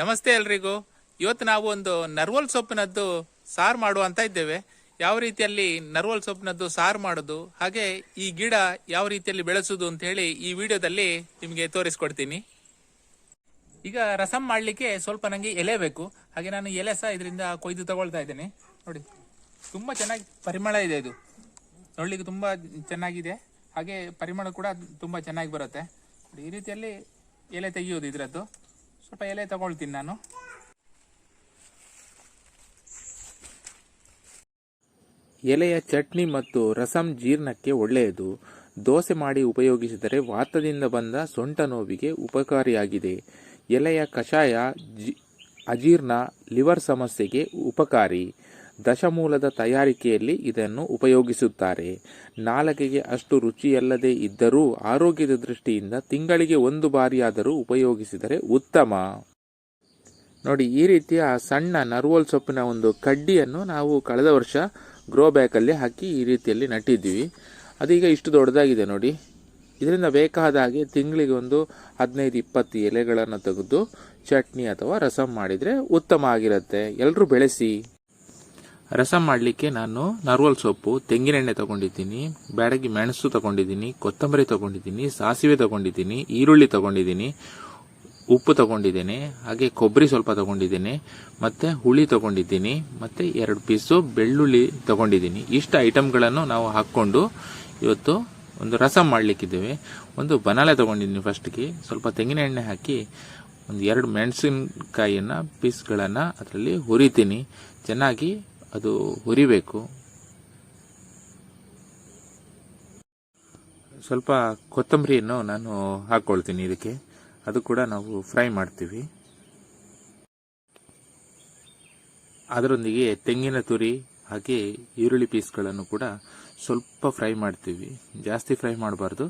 ನಮಸ್ತೆ ಎಲ್ರಿಗೂ. ಇವತ್ತು ನಾವು ಒಂದು ನರ್ವಲ್ ಸೊಪ್ಪಿನದ್ದು ಸಾರು ಮಾಡುವ ಅಂತ ಇದ್ದೇವೆ. ಯಾವ ರೀತಿಯಲ್ಲಿ ನರ್ವಲ್ ಸೊಪ್ಪಿನದ್ದು ಸಾರು ಮಾಡೋದು, ಹಾಗೆ ಈ ಗಿಡ ಯಾವ ರೀತಿಯಲ್ಲಿ ಬೆಳೆಸುದು ಅಂತ ಹೇಳಿ ಈ ವಿಡಿಯೋದಲ್ಲಿ ನಿಮಗೆ ತೋರಿಸ್ಕೊಡ್ತೀನಿ. ಈಗ ರಸಂ ಮಾಡಲಿಕ್ಕೆ ಸ್ವಲ್ಪ ನನಗೆ ಎಲೆ ಬೇಕು. ಹಾಗೆ ನಾನು ಎಲೆ ಸಹ ಇದರಿಂದ ಕೊಯ್ದು ತಗೊಳ್ತಾ ಇದ್ದೇನೆ. ನೋಡಿ, ತುಂಬ ಚೆನ್ನಾಗಿ ಪರಿಮಳ ಇದೆ ಇದು. ನೋಡ್ಲಿಕ್ಕೆ ತುಂಬ ಚೆನ್ನಾಗಿದೆ. ಹಾಗೆ ಪರಿಮಳ ಕೂಡ ತುಂಬ ಚೆನ್ನಾಗಿ ಬರುತ್ತೆ. ಈ ರೀತಿಯಲ್ಲಿ ಎಲೆ ತೆಗೆಯೋದು ಇದರದ್ದು. ಸ್ವಲ್ಪ ಎಲೆ ತಗೊಳ್ತೀನಿ ನಾನು. ಎಲೆಯ ಚಟ್ನಿ ಮತ್ತು ರಸಂ ಜೀರ್ಣಕ್ಕೆ ಒಳ್ಳೆಯದು. ದೋಸೆ ಮಾಡಿ ಉಪಯೋಗಿಸಿದರೆ ವಾತದಿಂದ ಬಂದ ಸೊಂಟ ನೋವಿಗೆ ಉಪಕಾರಿಯಾಗಿದೆ. ಎಲೆಯ ಕಷಾಯ ಅಜೀರ್ಣ, ಲಿವರ್ ಸಮಸ್ಯೆಗೆ ಉಪಕಾರಿ. ದಶಮೂಲದ ತಯಾರಿಕೆಯಲ್ಲಿ ಇದನ್ನು ಉಪಯೋಗಿಸುತ್ತಾರೆ. ನಾಲಗೆಗೆ ಅಷ್ಟು ರುಚಿಯಲ್ಲದೆ ಇದ್ದರೂ ಆರೋಗ್ಯದ ದೃಷ್ಟಿಯಿಂದ ತಿಂಗಳಿಗೆ ಒಂದು ಬಾರಿಯಾದರೂ ಉಪಯೋಗಿಸಿದರೆ ಉತ್ತಮ. ನೋಡಿ, ಈ ರೀತಿಯ ಸಣ್ಣ ನರ್ವೋಲ್ ಸೊಪ್ಪಿನ ಒಂದು ಕಡ್ಡಿಯನ್ನು ನಾವು ಕಳೆದ ವರ್ಷ ಗ್ರೋ ಬ್ಯಾಗಲ್ಲಿ ಹಾಕಿ ಈ ರೀತಿಯಲ್ಲಿ ನಟ್ಟಿದ್ದೀವಿ. ಅದೀಗ ಇಷ್ಟು ದೊಡ್ಡದಾಗಿದೆ ನೋಡಿ. ಇದರಿಂದ ಬೇಕಾದ ಹಾಗೆ ತಿಂಗಳಿಗೆ ಒಂದು ಹದಿನೈದು, ಇಪ್ಪತ್ತು ಎಲೆಗಳನ್ನು ತೆಗೆದು ಚಟ್ನಿ ಅಥವಾ ರಸಂ ಮಾಡಿದರೆ ಉತ್ತಮ ಆಗಿರುತ್ತೆ. ಎಲ್ಲರೂ ಬೆಳೆಸಿ. ರಸಂ ಮಾಡಲಿಕ್ಕೆ ನಾನು ನರ್ವಲ್ ಸೊಪ್ಪು ತೆಂಗಿನೆಣ್ಣೆ ತಗೊಂಡಿದ್ದೀನಿ, ಬ್ಯಾಡಗಿ ಮೆಣಸು ತಗೊಂಡಿದ್ದೀನಿ, ಕೊತ್ತಂಬರಿ ತಗೊಂಡಿದ್ದೀನಿ, ಸಾಸಿವೆ ತಗೊಂಡಿದ್ದೀನಿ, ಈರುಳ್ಳಿ ತಗೊಂಡಿದ್ದೀನಿ, ಉಪ್ಪು ತಗೊಂಡಿದ್ದೇನೆ, ಹಾಗೆ ಕೊಬ್ಬರಿ ಸ್ವಲ್ಪ ತಗೊಂಡಿದ್ದೇನೆ, ಮತ್ತೆ ಹುಳಿ ತಗೊಂಡಿದ್ದೀನಿ, ಮತ್ತೆ ಎರಡು ಪೀಸು ಬೆಳ್ಳುಳ್ಳಿ ತಗೊಂಡಿದ್ದೀನಿ. ಇಷ್ಟು ಐಟಮ್ಗಳನ್ನು ನಾವು ಹಾಕ್ಕೊಂಡು ಇವತ್ತು ಒಂದು ರಸಂ ಮಾಡಲಿಕ್ಕಿದ್ದೇವೆ. ಒಂದು ಬನಾಲೆ ತಗೊಂಡಿದ್ದೀನಿ ಫಸ್ಟ್ಗೆ. ಸ್ವಲ್ಪ ತೆಂಗಿನ ಎಣ್ಣೆ ಹಾಕಿ ಒಂದು ಎರಡು ಮೆಣಸಿನಕಾಯಿಯನ್ನು, ಪೀಸ್ಗಳನ್ನು ಅದರಲ್ಲಿ ಹುರಿತೀನಿ. ಚೆನ್ನಾಗಿ ಅದು ಹುರಿಬೇಕು. ಸ್ವಲ್ಪ ಕೊತ್ತಂಬರಿಯನ್ನು ನಾನು ಹಾಕ್ಕೊಳ್ತೀನಿ ಇದಕ್ಕೆ. ಅದು ಕೂಡ ನಾವು ಫ್ರೈ ಮಾಡ್ತೀವಿ. ಅದರೊಂದಿಗೆ ತೆಂಗಿನ ತುರಿ ಹಾಗೆ ಈರುಳ್ಳಿ ಪೀಸ್ಗಳನ್ನು ಕೂಡ ಸ್ವಲ್ಪ ಫ್ರೈ ಮಾಡ್ತೀವಿ. ಜಾಸ್ತಿ ಫ್ರೈ ಮಾಡಬಾರ್ದು.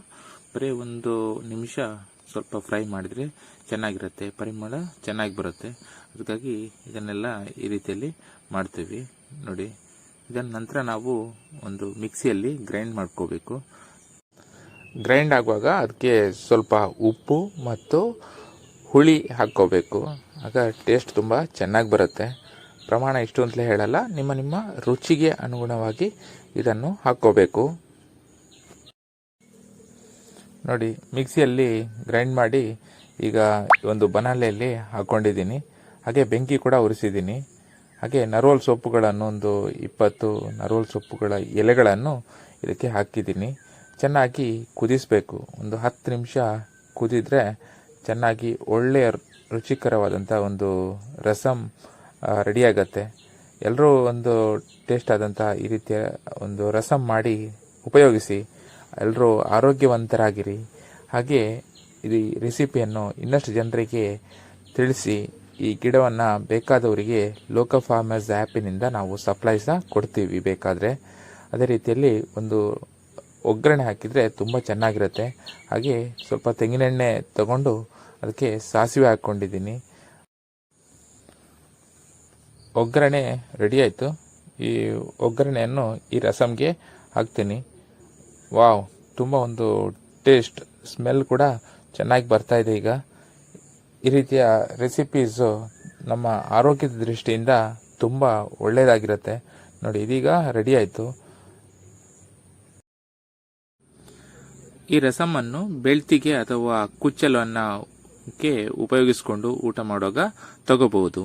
ಬರೀ ಒಂದು ನಿಮಿಷ ಸ್ವಲ್ಪ ಫ್ರೈ ಮಾಡಿದರೆ ಚೆನ್ನಾಗಿರುತ್ತೆ. ಪರಿಮಳ ಚೆನ್ನಾಗಿ ಬರುತ್ತೆ. ಅದಕ್ಕಾಗಿ ಇದನ್ನೆಲ್ಲ ಈ ರೀತಿಯಲ್ಲಿ ಮಾಡ್ತೀವಿ. ನೋಡಿ. ಇದನ್ನ ನಂತರ ನಾವು ಒಂದು ಮಿಕ್ಸಿಯಲ್ಲಿ ಗ್ರೈಂಡ್ ಮಾಡ್ಕೋಬೇಕು. ಗ್ರೈಂಡ್ ಆಗುವಾಗ ಅದಕ್ಕೆ ಸ್ವಲ್ಪ ಉಪ್ಪು ಮತ್ತು ಹುಳಿ ಹಾಕ್ಕೋಬೇಕು. ಆಗ ಟೇಸ್ಟ್ ತುಂಬ ಚೆನ್ನಾಗಿ ಬರುತ್ತೆ. ಪ್ರಮಾಣ ಇಷ್ಟು ಅಂತಲೇ ಹೇಳಲ್ಲ. ನಿಮ್ಮ ನಿಮ್ಮ ರುಚಿಗೆ ಅನುಗುಣವಾಗಿ ಇದನ್ನು ಹಾಕ್ಕೋಬೇಕು. ನೋಡಿ, ಮಿಕ್ಸಿಯಲ್ಲಿ ಗ್ರೈಂಡ್ ಮಾಡಿ ಈಗ ಒಂದು ಬನಾಲೆಯಲ್ಲಿ ಹಾಕ್ಕೊಂಡಿದ್ದೀನಿ ಹಾಗೆ ಬೆಂಕಿ ಕೂಡ ಉರಿಸಿದ್ದೀನಿ. ಹಾಗೆ ನರೋಲ್ ಸೊಪ್ಪುಗಳನ್ನು ಒಂದು ಇಪ್ಪತ್ತು ನರೋಲ್ ಸೊಪ್ಪುಗಳ ಎಲೆಗಳನ್ನು ಇದಕ್ಕೆ ಹಾಕಿದ್ದೀನಿ. ಚೆನ್ನಾಗಿ ಕುದಿಸಬೇಕು. ಒಂದು ಹತ್ತು ನಿಮಿಷ ಕುದಿದ್ರೆ ಚೆನ್ನಾಗಿ ಒಳ್ಳೆಯ ರುಚಿಕರವಾದಂಥ ಒಂದು ರಸಂ ರೆಡಿಯಾಗತ್ತೆ. ಎಲ್ಲರೂ ಒಂದು ಟೇಸ್ಟ್ ಆದಂಥ ಈ ರೀತಿಯ ಒಂದು ರಸಂ ಮಾಡಿ ಉಪಯೋಗಿಸಿ ಎಲ್ಲರೂ ಆರೋಗ್ಯವಂತರಾಗಿರಿ. ಹಾಗೆ ಈ ರೆಸಿಪಿಯನ್ನು ಇನ್ನಷ್ಟು ಜನರಿಗೆ ತಿಳಿಸಿ ಈ ಗಿಡವನ್ನು ಬೇಕಾದವರಿಗೆ ಲೋಕ ಫಾರ್ಮರ್ಸ್ ಆ್ಯಪಿನಿಂದ ನಾವು ಸಪ್ಲೈಸ್ನ ಕೊಡ್ತೀವಿ ಬೇಕಾದರೆ. ಅದೇ ರೀತಿಯಲ್ಲಿ ಒಂದು ಒಗ್ಗರಣೆ ಹಾಕಿದರೆ ತುಂಬ ಚೆನ್ನಾಗಿರುತ್ತೆ. ಹಾಗೆ ಸ್ವಲ್ಪ ತೆಂಗಿನೆಣ್ಣೆ ತಗೊಂಡು ಅದಕ್ಕೆ ಸಾಸಿವೆ ಹಾಕ್ಕೊಂಡಿದ್ದೀನಿ. ಒಗ್ಗರಣೆ ರೆಡಿ ಆಯಿತು. ಈ ಒಗ್ಗರಣೆಯನ್ನು ಈ ರಸಮ್ಗೆ ಹಾಕ್ತೀನಿ. ವಾವ್, ತುಂಬ ಒಂದು ಟೇಸ್ಟ್ ಸ್ಮೆಲ್ ಕೂಡ ಚೆನ್ನಾಗಿ ಬರ್ತಾ ಇದೆ ಈಗ. ಈ ರೀತಿಯ ರೆಸಿಪೀಸು ನಮ್ಮ ಆರೋಗ್ಯದ ದೃಷ್ಟಿಯಿಂದ ತುಂಬ ಒಳ್ಳೆಯದಾಗಿರುತ್ತೆ. ನೋಡಿ, ಇದೀಗ ರೆಡಿ ಆಯಿತು. ಈ ರಸಮನ್ನು ಬೆಳ್ತಿಗೆ ಅಥವಾ ಕುಚ್ಚಲನ್ನಕ್ಕೆ ಉಪಯೋಗಿಸಿಕೊಂಡು ಊಟ ಮಾಡುವಾಗ ತಗೋಬಹುದು.